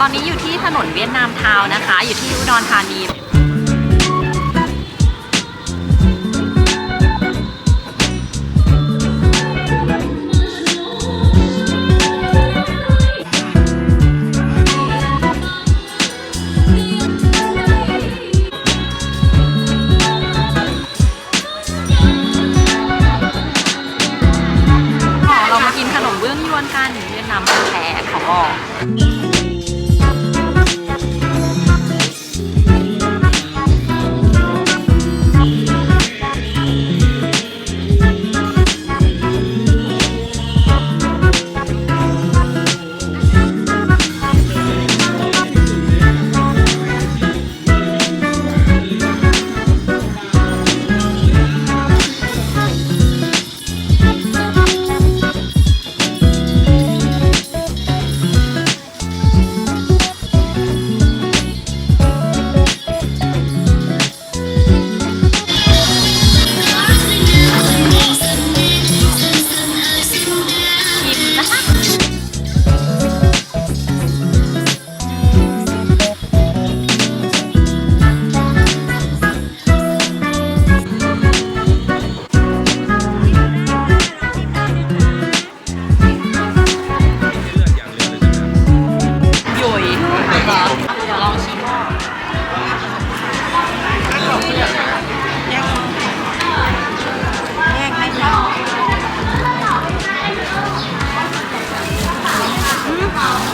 ตอนนี้อยู่ที่ถนนเวียดนามทาวนะคะ อยู่ที่อุดรธานีเรามากินขนมเบื้องยวนกันเวียดนามแท้ๆเขาบอก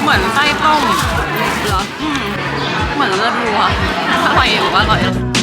เหมือนไส้ต้มเหรอ อืม เหมือนเลือดวัวอร่อยอยู่ว่าอร่อย